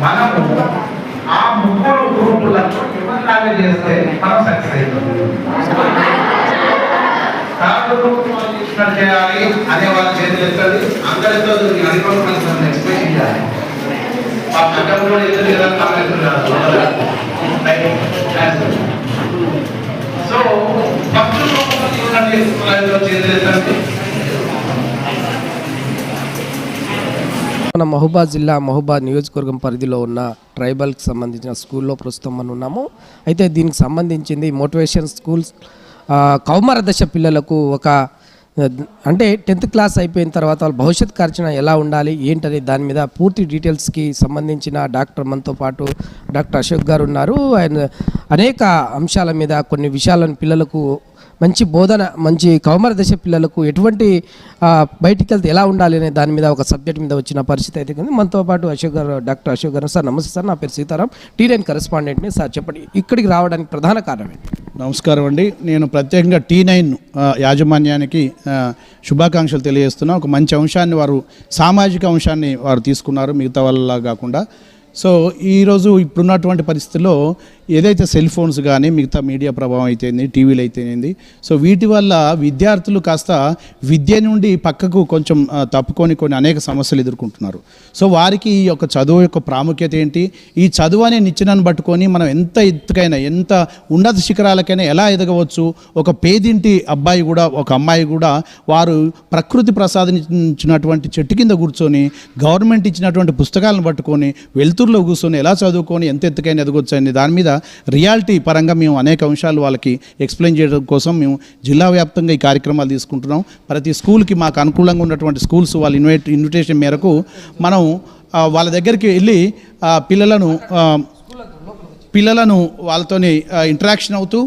మనము ఆ ముగ్గురు గ్రూపులకు చేస్తే మనం సక్సెస్ అవుతుంది చేయాలి అనే వాళ్ళ చేతులు ఎత్తాలి అందరితో అనుభవం ఎక్స్ప్రెషన్ చేయాలి. ఆ పక్కన కూడా ఇద్దరు లేదా సో ఫస్ట్ గ్రూప్ వాళ్ళు మన మహబూబా జిల్లా మహబూబాద్ నియోజకవర్గం పరిధిలో ఉన్న ట్రైబల్కి సంబంధించిన స్కూల్లో ప్రస్తుతం మనం ఉన్నాము. అయితే దీనికి సంబంధించింది మోటివేషన్ స్కూల్స్ కౌమార దశ పిల్లలకు ఒక అంటే టెన్త్ క్లాస్ అయిపోయిన తర్వాత వాళ్ళ భవిష్యత్ కార్యచరణ ఎలా ఉండాలి ఏంటనే దాని మీద పూర్తి డీటెయిల్స్కి సంబంధించిన డాక్టర్ మనతో పాటు డాక్టర్ అశోక్ గారు ఉన్నారు. ఆయన అనేక అంశాల మీద కొన్ని విషయాలను పిల్లలకు మంచి బోధన మంచి కౌమర దశ పిల్లలకు ఎటువంటి బయటికి వెళ్తే ఎలా ఉండాలి అనే దాని మీద ఒక సబ్జెక్ట్ మీద వచ్చిన పరిస్థితి అయితే ఉంది మనతో పాటు అశోక్ గారు డాక్టర్ అశోక్ గారు సార్ నమస్తే సార్. నా పేరు సీతారాం. టీ నైన్ కరెస్పాండెంట్ని సార్ చెప్పండి. ఇక్కడికి రావడానికి ప్రధాన కారణం ఏంటి? నమస్కారం అండి. నేను ప్రత్యేకంగా టీ నైన్ యాజమాన్యానికి శుభాకాంక్షలు తెలియజేస్తున్నా. ఒక మంచి అంశాన్ని వారు సామాజిక అంశాన్ని వారు తీసుకున్నారు మిగతా వాళ్ళలా కాకుండా. సో ఈరోజు ఇప్పుడున్నటువంటి పరిస్థితుల్లో ఏదైతే సెల్ ఫోన్స్ కానీ మిగతా మీడియా ప్రభావం అయితేంది టీవీలు అయితేనేది సో వీటి వల్ల విద్యార్థులు కాస్త విద్య నుండి పక్కకు కొంచెం తప్పుకొని కొన్ని అనేక సమస్యలు ఎదుర్కొంటున్నారు. సో వారికి ఈ యొక్క చదువు యొక్క ప్రాముఖ్యత ఏంటి? ఈ చదువు అనే నిచ్చెనను పట్టుకొని మనం ఎంత ఎత్తుకైనా ఎంత ఉన్నత శిఖరాలకైనా ఎలా ఎదగవచ్చు? ఒక పేదింటి అబ్బాయి కూడా ఒక అమ్మాయి కూడా వారు ప్రకృతి ప్రసాదించినటువంటి చెట్టు కింద కూర్చొని గవర్నమెంట్ ఇచ్చినటువంటి పుస్తకాలను పట్టుకొని వెలుతురులో కూర్చొని ఎలా చదువుకొని ఎంత ఎత్తుకైనా ఎదగొచ్చు అని దాని మీద రియాలిటీ పరంగా మేము అనేక అంశాలు వాళ్ళకి ఎక్స్ప్లెయిన్ చేయడం కోసం మేము జిల్లా వ్యాప్తంగా ఈ కార్యక్రమాలు తీసుకుంటున్నాం. ప్రతి స్కూల్కి మాకు అనుకూలంగా ఉన్నటువంటి స్కూల్స్ వాళ్ళ ఇన్వైట్ ఇన్విటేషన్ మేరకు మనం వాళ్ళ దగ్గరికి వెళ్ళి పిల్లలను పిల్లలను వాళ్ళతోని ఇంటరాక్షన్ అవుతూ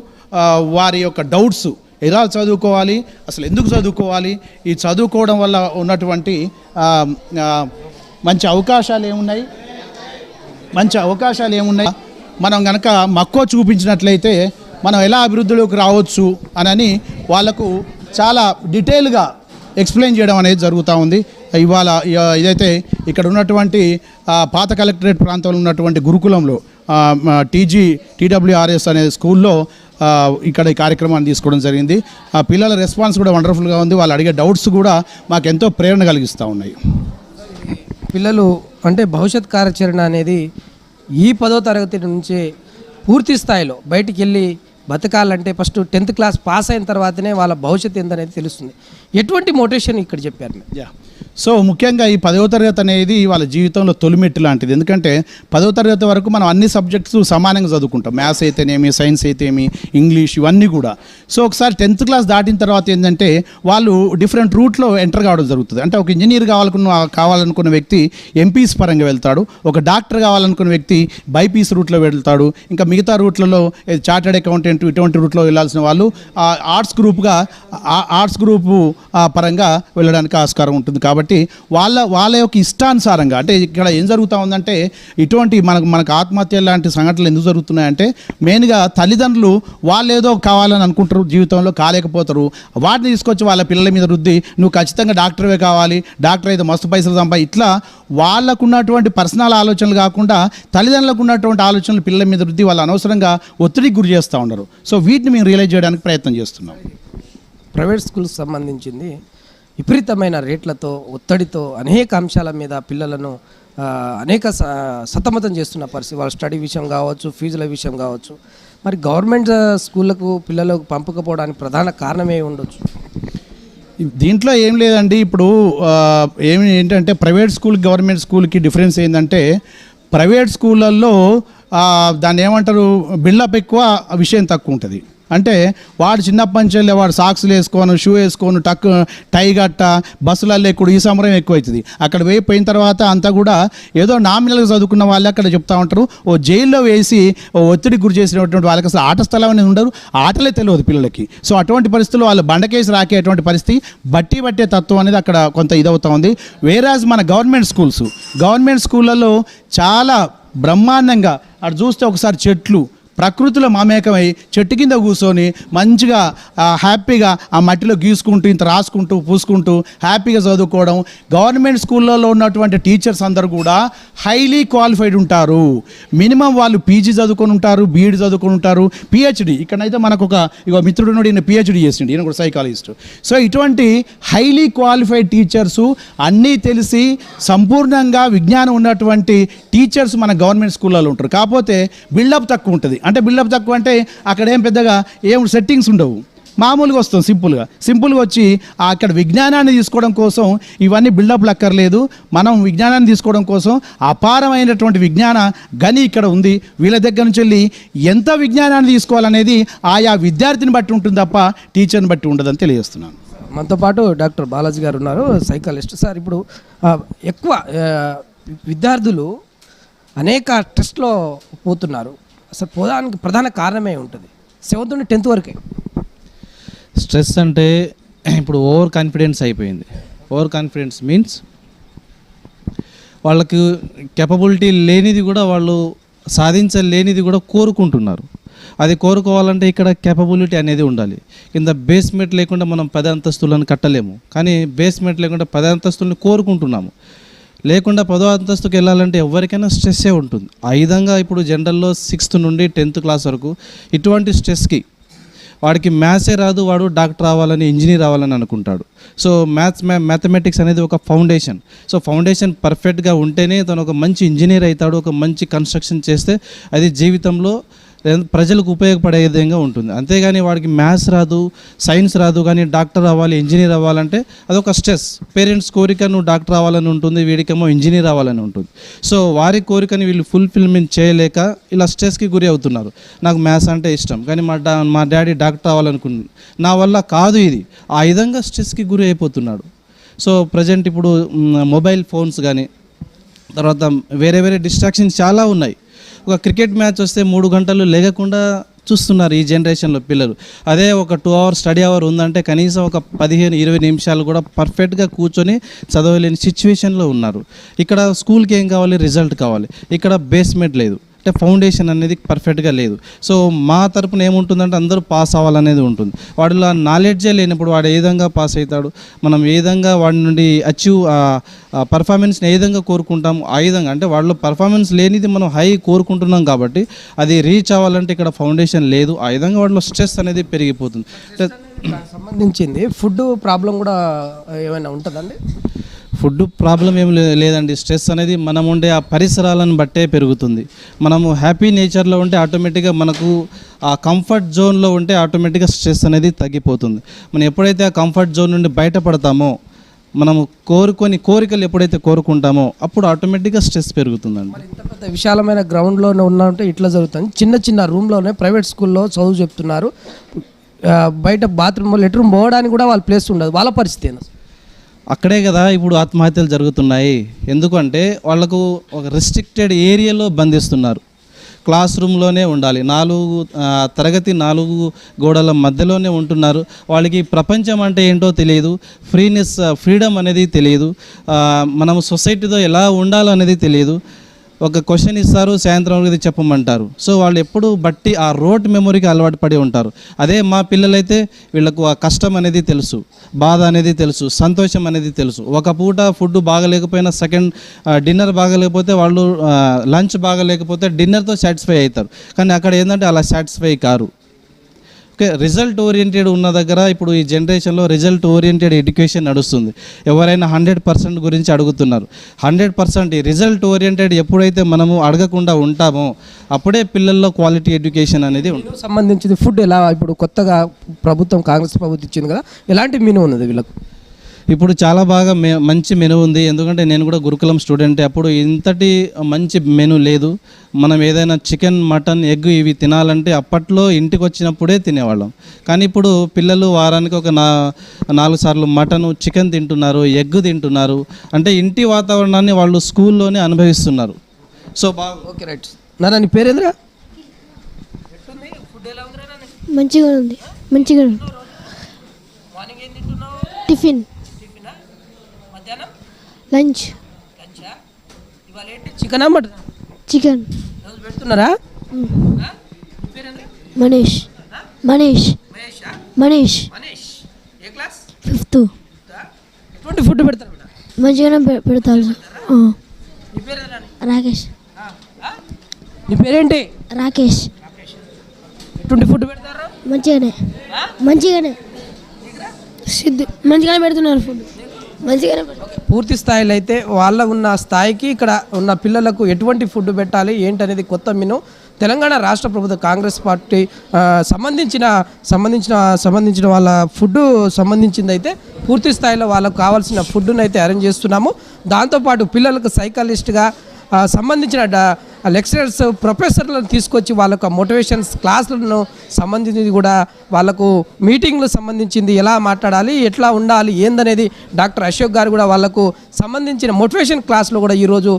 వారి యొక్క డౌట్స్ ఎలా చదువుకోవాలి అసలు ఎందుకు చదువుకోవాలి ఈ చదువుకోవడం వల్ల ఉన్నటువంటి మంచి అవకాశాలు ఏమున్నాయి? మంచి అవకాశాలు ఏమున్నాయి? మనం కనుక మక్కువ చూపించినట్లయితే మనం ఎలా అభివృద్ధిలోకి రావచ్చు అనని వాళ్ళకు చాలా డీటెయిల్గా ఎక్స్ప్లెయిన్ చేయడం అనేది జరుగుతూ ఉంది. ఇవాళ ఇదైతే ఇక్కడ ఉన్నటువంటి పాత కలెక్టరేట్ ప్రాంతంలో ఉన్నటువంటి గురుకులంలో టీజీ టీడబ్ల్యూఆర్ఎస్ అనే స్కూల్లో ఇక్కడ ఈ కార్యక్రమాన్ని తీసుకోవడం జరిగింది. ఆ పిల్లల రెస్పాన్స్ కూడా వండర్ఫుల్గా ఉంది. వాళ్ళు అడిగే డౌట్స్ కూడా మాకు ఎంతో ప్రేరణ కలిగిస్తూ ఉన్నాయి. పిల్లలు అంటే భవిష్యత్ కార్యాచరణ అనేది ఈ పదో తరగతి నుంచి పూర్తి స్థాయిలో బయటికి వెళ్ళి బతకాలంటే ఫస్ట్ టెన్త్ క్లాస్ పాస్ అయిన తర్వాతనే వాళ్ళ భవిష్యత్ ఏందనేది తెలుస్తుంది. ఎటువంటి మోటివేషన్ ఇక్కడ చెప్పారు? యా. సో ముఖ్యంగా ఈ పదవ తరగతి అనేది వాళ్ళ జీవితంలో తొలిమెట్టు లాంటిది. ఎందుకంటే పదవ తరగతి వరకు మనం అన్ని సబ్జెక్ట్స్ సమానంగా చదువుకుంటాం. మ్యాథ్స్ అయితేనేమి సైన్స్ అయితేమి ఇంగ్లీష్ ఇవన్నీ కూడా. సో ఒకసారి టెన్త్ క్లాస్ దాటిన తర్వాత ఏంటంటే వాళ్ళు డిఫరెంట్ రూట్లో ఎంటర్ కావడం జరుగుతుంది. అంటే ఒక ఇంజనీర్ కావాలనుకున్న కావాలనుకున్న వ్యక్తి ఎంపీస్ పరంగా వెళ్తాడు. ఒక డాక్టర్ కావాలనుకున్న వ్యక్తి బైపీస్ రూట్లో వెళ్తాడు. ఇంకా మిగతా రూట్లలో చార్టెడ్ అకౌంటెంట్ ఇటువంటి రూట్లో వెళ్ళాల్సిన వాళ్ళు ఆర్ట్స్ గ్రూప్గా ఆర్ట్స్ గ్రూపు ఆ, పరంగా వెళ్ళడానికి ఆస్కారం ఉంటుంది. కాబట్టి కాబట్టి వాళ్ళ వాళ్ళ యొక్క ఇష్టానుసారంగా అంటే ఇక్కడ ఏం జరుగుతూ ఉందంటే ఇటువంటి మనకు మనకు ఆత్మహత్య లాంటి సంఘటనలు ఎందుకు జరుగుతున్నాయంటే మెయిన్గా తల్లిదండ్రులు వాళ్ళు ఏదో కావాలని అనుకుంటారు జీవితంలో కాలేకపోతారు. వాటిని తీసుకొచ్చి వాళ్ళ పిల్లల మీద రుద్ది నువ్వు ఖచ్చితంగా డాక్టర్వే కావాలి డాక్టర్ అయితే మస్తు పైసలు సంపా ఇట్లా వాళ్ళకున్నటువంటి పర్సనల్ ఆలోచనలు కాకుండా తల్లిదండ్రులకు ఉన్నటువంటి ఆలోచనలు పిల్లల మీద రుద్ది వాళ్ళు అనవసరంగా ఒత్తిడికి గురి చేస్తూ ఉండరు సో వీటిని మేము రియలైజ్ చేయడానికి ప్రయత్నం చేస్తున్నాం. ప్రైవేట్ స్కూల్కి సంబంధించింది విపరీతమైన రేట్లతో ఒత్తిడితో అనేక అంశాల మీద పిల్లలను అనేక స- సతమతం చేస్తున్న పరిస్థితి. వాళ్ళ స్టడీ విషయం కావచ్చు ఫీజుల విషయం కావచ్చు. మరి గవర్నమెంట్ స్కూళ్ళకు పిల్లలకు పంపకపోవడానికి ప్రధాన కారణమే ఉండొచ్చు? దీంట్లో ఏం లేదండి. ఇప్పుడు ఏమి ఏంటంటే ప్రైవేట్ స్కూల్ గవర్నమెంట్ స్కూల్కి డిఫరెన్స్ ఏంటంటే ప్రైవేట్ స్కూళ్ళల్లో దాన్ని ఏమంటారు బిల్డప్ ఎక్కువ విషయం తక్కువ ఉంటుంది. అంటే వాడు చిన్నప్పటి నుంచి వెళ్ళి వాడు సాక్స్లు వేసుకోను షూ వేసుకోను టక్ టై గట్ట బస్సులలో ఎక్కువ ఈ సమరం ఎక్కువ అవుతుంది అక్కడ వేయిపోయిన తర్వాత అంతా కూడా ఏదో నామినల్గా చదువుకున్న వాళ్ళు అక్కడ చెప్తా ఉంటారు. ఓ జైల్లో వేసి ఓ ఒత్తిడి గురి చేసినటువంటి వాళ్ళకి అసలు ఆట స్థలం అనేది ఉండరు ఆటలే తెలియదు పిల్లలకి. సో అటువంటి పరిస్థితుల్లో వాళ్ళు బండకేసి రాకేటువంటి పరిస్థితి బట్టి పట్టే తత్వం అనేది అక్కడ కొంత ఇదవుతా ఉంది. వేరాజ్ మన గవర్నమెంట్ స్కూల్స్ గవర్నమెంట్ స్కూళ్ళలో చాలా బ్రహ్మాండంగా అటు చూస్తే ఒకసారి చెట్లు ప్రకృతిలో మామేకమై చెట్టు కింద కూర్చొని మంచిగా హ్యాపీగా ఆ మట్టిలో గీసుకుంటూ ఇంత రాసుకుంటూ పూసుకుంటూ హ్యాపీగా చదువుకోవడం. గవర్నమెంట్ స్కూళ్ళలో ఉన్నటువంటి టీచర్స్ అందరూ కూడా హైలీ క్వాలిఫైడ్ ఉంటారు. మినిమం వాళ్ళు పీజీ చదువుకొని ఉంటారు బీఈడి చదువుకొని ఉంటారు పిహెచ్డి. ఇక్కడైతే మనకు ఒక ఇక మిత్రుడు నుండి ఈయన పిహెచ్డి చేసిండు ఈయన కూడా సైకాలజిస్ట్. సో ఇటువంటి హైలీ క్వాలిఫైడ్ టీచర్స్ అన్నీ తెలిసి సంపూర్ణంగా విజ్ఞానం ఉన్నటువంటి టీచర్స్ మన గవర్నమెంట్ స్కూళ్ళలో ఉంటారు. కాకపోతే బిల్డప్ తక్కువ ఉంటుంది. అంటే బిల్డప్ తక్కువ అంటే అక్కడ ఏం పెద్దగా ఏం సెట్టింగ్స్ ఉండవు. మామూలుగా వస్తాం సింపుల్గా. సింపుల్గా వచ్చి అక్కడ విజ్ఞానాన్ని తీసుకోవడం కోసం ఇవన్నీ బిల్డప్లు అక్కర్లేదు. మనం విజ్ఞానాన్ని తీసుకోవడం కోసం అపారమైనటువంటి విజ్ఞాన గని ఇక్కడ ఉంది. వీళ్ళ దగ్గర నుంచి వెళ్ళి ఎంత విజ్ఞానాన్ని తీసుకోవాలనేది ఆయా విద్యార్థిని బట్టి ఉంటుంది తప్ప టీచర్ని బట్టి ఉండదని తెలియజేస్తున్నాను. మనతో పాటు డాక్టర్ బాలాజీ గారు ఉన్నారు సైకాలజిస్ట్. సార్ ఇప్పుడు ఎక్కువ విద్యార్థులు అనేక టెస్ట్లో పోతున్నారు. అసలు పోదానికి ప్రధాన కారణమే ఉంటుంది. సెవెంత్ నుండి టెన్త్ వరకే. స్ట్రెస్ అంటే ఇప్పుడు ఓవర్ కాన్ఫిడెన్స్ అయిపోయింది. ఓవర్ కాన్ఫిడెన్స్ మీన్స్ వాళ్ళకు కెపబిలిటీ లేనిది కూడా వాళ్ళు సాధించలేనిది కూడా కోరుకుంటున్నారు. అది కోరుకోవాలంటే ఇక్కడ కెపబిలిటీ అనేది ఉండాలి. కింద బేస్మెంట్ లేకుండా మనం పది అంతస్తులను కట్టలేము. కానీ బేస్మెంట్ లేకుండా పది అంతస్తులను కోరుకుంటున్నాము. లేకుండా పదో అంతస్తుకి వెళ్ళాలంటే ఎవరికైనా స్ట్రెస్సే ఉంటుంది. ఆ విధంగా ఇప్పుడు జనరల్లో సిక్స్త్ నుండి టెన్త్ క్లాస్ వరకు ఇటువంటి స్ట్రెస్కి వాడికి మ్యాథ్సే రాదు వాడు డాక్టర్ అవ్వాలని ఇంజనీర్ అవ్వాలని అనుకుంటాడు. సో మ్యాథ్స్ మ్యా మ్యాథమెటిక్స్ అనేది ఒక ఫౌండేషన్. సో ఫౌండేషన్ పర్ఫెక్ట్గా ఉంటేనే తను ఒక మంచి ఇంజనీర్ అవుతాడు ఒక మంచి కన్స్ట్రక్షన్ చేస్తే అది జీవితంలో ప్రజలకు ఉపయోగపడే విధంగా ఉంటుంది. అంతేగాని వాడికి మ్యాథ్స్ రాదు సైన్స్ రాదు కానీ డాక్టర్ అవ్వాలి ఇంజనీర్ అవ్వాలంటే అదొక స్ట్రెస్. పేరెంట్స్ కోరిక నువ్వు డాక్టర్ అవ్వాలని ఉంటుంది వీడికేమో ఇంజనీర్ అవ్వాలని ఉంటుంది. సో వారి కోరికని వీళ్ళు ఫుల్ఫిల్మెంట్ చేయలేక ఇలా స్ట్రెస్కి గురి అవుతున్నారు. నాకు మ్యాథ్స్ అంటే ఇష్టం కానీ మా డా మా డాడీ డాక్టర్ అవ్వాలనుకుంటున్నాను నా వల్ల కాదు ఇది. ఆ విధంగా స్ట్రెస్కి గురి అయిపోతున్నాడు. సో ప్రజెంట్ ఇప్పుడు మొబైల్ ఫోన్స్ కానీ తర్వాత వేరే వేరే డిస్ట్రాక్షన్స్ చాలా ఉన్నాయి. ఒక క్రికెట్ మ్యాచ్ వస్తే మూడు గంటలు లేకుండా చూస్తున్నారు ఈ జనరేషన్లో పిల్లలు. అదే ఒక టూ అవర్ స్టడీ అవర్ ఉందంటే కనీసం ఒక పదిహేను ఇరవై నిమిషాలు కూడా పర్ఫెక్ట్గా కూర్చొని చదవలేని సిచ్యువేషన్లో ఉన్నారు. ఇక్కడ స్కూల్కి ఏం కావాలి? రిజల్ట్ కావాలి. ఇక్కడ బేస్మెంట్ లేదు. అంటే ఫౌండేషన్ అనేది పర్ఫెక్ట్గా లేదు. సో మా తరపున ఏముంటుందంటే అందరూ పాస్ అవ్వాలనేది ఉంటుంది. వాడిలో నాలెడ్జే లేనప్పుడు వాడు ఏ విధంగా పాస్ అవుతాడు? మనం ఏ విధంగా వాడి నుండి అచీవ్ పర్ఫార్మెన్స్ని ఏ విధంగా కోరుకుంటాం? ఆ విధంగా. అంటే వాడిలో పర్ఫార్మెన్స్ లేనిది మనం హై కోరుకుంటున్నాం కాబట్టి అది రీచ్ అవ్వాలంటే ఇక్కడ ఫౌండేషన్ లేదు. ఆ విధంగా వాడిలో స్ట్రెస్ అనేది పెరిగిపోతుంది. సంబంధించింది. ఫుడ్ ప్రాబ్లం కూడా ఏమైనా ఉంటుందండి ఫుడ్ ప్రాబ్లం ఏం లేదండి. స్ట్రెస్ అనేది మనం ఉండే ఆ పరిసరాలను బట్టే పెరుగుతుంది. మనము హ్యాపీ నేచర్లో ఉంటే ఆటోమేటిక్గా మనకు ఆ కంఫర్ట్ జోన్లో ఉంటే ఆటోమేటిక్గా స్ట్రెస్ అనేది తగ్గిపోతుంది. మనం ఎప్పుడైతే ఆ కంఫర్ట్ జోన్ నుండి బయటపడతామో మనము కోరుకొని కోరికలు ఎప్పుడైతే కోరుకుంటామో అప్పుడు ఆటోమేటిక్గా స్ట్రెస్ పెరుగుతుందండి. ఇంత పెద్ద విశాలమైన గ్రౌండ్లోనే ఉన్నంటే ఇట్లా జరుగుతుంది. చిన్న చిన్న రూమ్లోనే ప్రైవేట్ స్కూల్లో చదువు చెప్తున్నారు. బయట బాత్రూమ్ లెట్రూమ్ పోవడానికి కూడా వాళ్ళ ప్లేస్ ఉండదు. వాళ్ళ పరిస్థితి ఏంది? అక్కడే కదా ఇప్పుడు ఆత్మహత్యలు జరుగుతున్నాయి. ఎందుకంటే వాళ్ళకు ఒక రెస్ట్రిక్టెడ్ ఏరియాలో బంధిస్తున్నారు. క్లాస్ రూమ్లోనే ఉండాలి. నాలుగు తరగతి నాలుగు గోడల మధ్యలోనే ఉంటున్నారు. వాళ్ళకి ప్రపంచం అంటే ఏంటో తెలియదు. ఫ్రీనెస్ ఫ్రీడమ్ అనేది తెలియదు. మనం సొసైటీతో ఎలా ఉండాలో అనేది తెలియదు. ఒక క్వశ్చన్ ఇస్తారు సాయంత్రం వరకు ఇది చెప్పమంటారు. సో వాళ్ళు ఎప్పుడు బట్టి ఆ రోడ్ మెమొరీకి అలవాటు పడి ఉంటారు. అదే మా పిల్లలైతే వీళ్ళకు ఆ కష్టం అనేది తెలుసు బాధ అనేది తెలుసు సంతోషం అనేది తెలుసు. ఒక పూట ఫుడ్ బాగలేకపోయినా సెకండ్ డిన్నర్ బాగలేకపోతే వాళ్ళు లంచ్ బాగలేకపోతే డిన్నర్తో సాటిస్ఫై అవుతారు. కానీ అక్కడ ఏంటంటే అలా సాటిస్ఫై కారు. ఓకే రిజల్ట్ ఓరియంటెడ్ ఉన్న దగ్గర ఇప్పుడు ఈ జనరేషన్లో రిజల్ట్ ఓరియంటెడ్ ఎడ్యుకేషన్ నడుస్తుంది. ఎవరైనా హండ్రెడ్ పర్సెంట్ గురించి అడుగుతున్నారు. హండ్రెడ్ పర్సెంట్ ఈ రిజల్ట్ ఓరియంటెడ్ ఎప్పుడైతే మనము అడగకుండా ఉంటామో అప్పుడే పిల్లల్లో క్వాలిటీ ఎడ్యుకేషన్ అనేది ఉంటుంది. సంబంధించింది ఫుడ్ ఎలా? ఇప్పుడు కొత్తగా ప్రభుత్వం కాంగ్రెస్ ప్రభుత్వం ఇచ్చింది కదా ఎలాంటి మెనూ ఉన్నది వీళ్ళకు? ఇప్పుడు చాలా బాగా మె మంచి మెను ఉంది. ఎందుకంటే నేను కూడా గురుకులం స్టూడెంట్. అప్పుడు ఇంతటి మంచి మెను లేదు. మనం ఏదైనా చికెన్ మటన్ ఎగ్ ఇవి తినాలంటే అప్పట్లో ఇంటికి వచ్చినప్పుడే తినేవాళ్ళం. కానీ ఇప్పుడు పిల్లలు వారానికి ఒక నా నాలుగు సార్లు మటన్ చికెన్ తింటున్నారు ఎగ్ తింటున్నారు. అంటే ఇంటి వాతావరణాన్ని వాళ్ళు స్కూల్లోనే అనుభవిస్తున్నారు. సో బాగా ఓకే రైట్. నీ పేరేంద్రా మంచిగా ఉంది. మంచిగా ఉంది. టిఫిన్. లంచ్ చికెనా మటన్ చికెన్ పెడుతున్నారా? మనీష్ మనీష్ మనీష్ ఫిఫ్త్ ఎటువంటి ఫుడ్ పెడతారు మంచిగానే పెడతారు? రాకేష్? నీ పేరేంటి? రాకేష్ ఎటువంటి ఫుడ్ పెడతారు? మంచిగానే? మంచిగానే. సిద్ధు. మంచిగానే పెడుతున్నారు ఫుడ్ మంచిగానే పూర్తి స్థాయిలో అయితే వాళ్ళ ఉన్న స్థాయికి ఇక్కడ ఉన్న పిల్లలకు ఎటువంటి ఫుడ్ పెట్టాలి ఏంటనేది కొత్త మెను. తెలంగాణ రాష్ట్ర ప్రభుత్వ కాంగ్రెస్ పార్టీ సంబంధించిన సంబంధించిన సంబంధించిన వాళ్ళ ఫుడ్ సంబంధించింది అయితే పూర్తి స్థాయిలో వాళ్ళకు కావాల్సిన ఫుడ్ను అయితే అరేంజ్ చేస్తున్నాము. దాంతోపాటు పిల్లలకు సైకాలజిస్ట్గా సంబంధించిన లెక్చరర్స్ ప్రొఫెసర్లను తీసుకొచ్చి వాళ్ళకు మోటివేషన్స్ క్లాసులను సంబంధించింది కూడా వాళ్ళకు మీటింగ్లు సంబంధించింది ఎలా మాట్లాడాలి ఎట్లా ఉండాలి ఏందనేది డాక్టర్ అశోక్ గారు కూడా వాళ్ళకు సంబంధించిన మోటివేషన్ క్లాస్లో కూడా ఈరోజు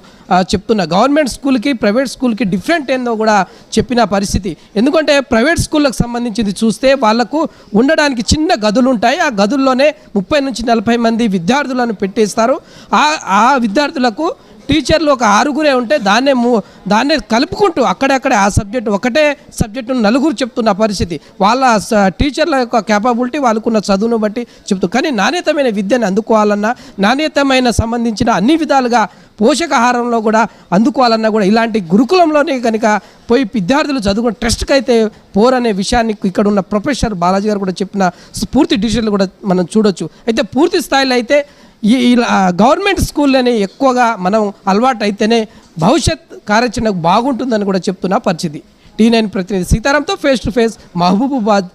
చెప్తున్న. గవర్నమెంట్ స్కూల్కి ప్రైవేట్ స్కూల్కి డిఫరెంట్ ఏందో కూడా చెప్పిన పరిస్థితి. ఎందుకంటే ప్రైవేట్ స్కూళ్ళకు సంబంధించింది చూస్తే వాళ్ళకు ఉండడానికి చిన్న గదులు ఉంటాయి ఆ గదుల్లోనే ముప్పై నుంచి నలభై మంది విద్యార్థులను పెట్టేస్తారు. ఆ ఆ విద్యార్థులకు టీచర్లు ఒక ఆరుగురే ఉంటే దాన్నే మూ దాన్నే కలుపుకుంటూ అక్కడక్కడే ఆ సబ్జెక్ట్ ఒకటే సబ్జెక్టును నలుగురు చెప్తున్న పరిస్థితి. వాళ్ళ స- టీచర్ల యొక్క క్యాపబిలిటీ వాళ్ళకున్న చదువును బట్టి చెప్తూ. కానీ నాణ్యతమైన విద్యను అందుకోవాలన్నా నాణ్యతమైన సంబంధించిన అన్ని విధాలుగా పోషకాహారంలో కూడా అందుకోవాలన్నా కూడా ఇలాంటి గురుకులంలోనే కనుక పోయి విద్యార్థులు చదువుకున్న టెస్ట్కి అయితే పోరనే విషయాన్ని ఇక్కడ ఉన్న ప్రొఫెసర్ బాలాజీ గారు కూడా చెప్పిన పూర్తి డిసిషన్లు కూడా మనం చూడొచ్చు. అయితే పూర్తి స్థాయిలో అయితే ఈ ఇలా గవర్నమెంట్ స్కూల్లోనే ఎక్కువగా మనం అలవాటు అయితేనే భవిష్యత్ కార్యాచరణ బాగుంటుందని కూడా చెప్తున్న పరిస్థితి. టీ నైన్ ప్రతినిధి సీతారాంతో face to face Mahabubabad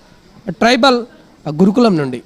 tribal gurukulam నుండి.